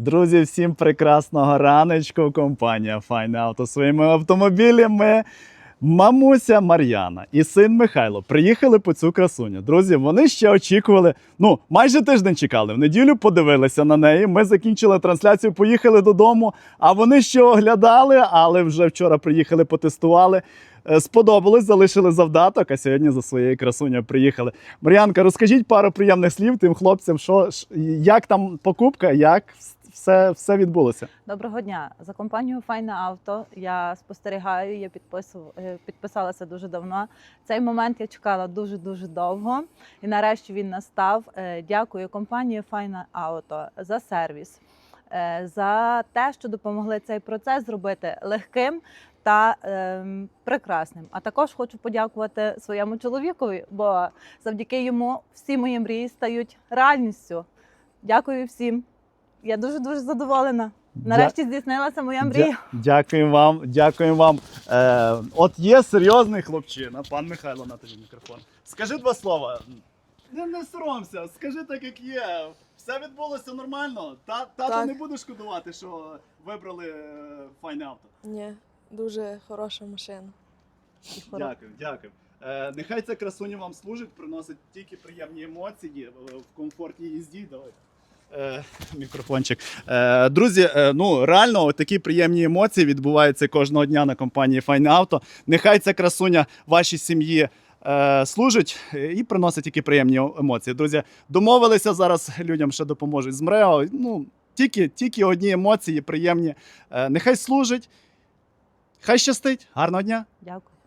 Друзі, всім прекрасного раночку. Компанія Файне Авто своїми автомобілями. Мамуся Мар'яна і син Михайло приїхали по цю красуню. Друзі, вони ще очікували. Ну, майже тиждень чекали. В неділю подивилися на неї. Ми закінчили трансляцію, поїхали додому. А вони ще оглядали, але вже вчора приїхали, потестували. Е, Сподобалось, залишили завдаток, а сьогодні за своєю красунею приїхали. Мар'янка, розкажіть пару приємних слів тим хлопцям, що як там покупка, як все, все відбулося. Доброго дня за компанію Файне авто. Я спостерігаю, я підписував, е, підписалася дуже давно. Цей момент я чекала дуже дуже довго, і нарешті він настав. Е, Дякую компанії Файне авто за сервіс, е, за те, що допомогли цей процес зробити легким. Та ем, прекрасним. А також хочу подякувати своєму чоловікові, бо завдяки йому всі мої мрії стають реальністю. Дякую всім. Я дуже дуже задоволена. Нарешті здійснилася моя мрія. Дя- Дякуємо вам, дякуємо вам. Е, от є серйозний хлопчина, пан Михайло на тобі мікрофон. Скажи два слова. Не, не соромся, скажи так, як є. Все відбулося нормально. Та, тато Так. не буде шкодувати, що вибрали е, файне авто. Ні, дуже хороша машина. Дякую, дякую. Е, нехай ця красуня вам служить, приносить тільки приємні емоції е, в комфортній їзді. Давай. Е, мікрофончик. Е, друзі, е, ну реально такі приємні емоції відбуваються кожного дня на компанії Файне Авто. Нехай ця красуня вашій сім'ї служить і приносить тільки приємні емоції. Друзі, домовилися зараз людям, що допоможуть з МРЕО. Ну, тільки, тільки одні емоції приємні. Нехай служить. Хай щастить. Гарного дня! Дякую.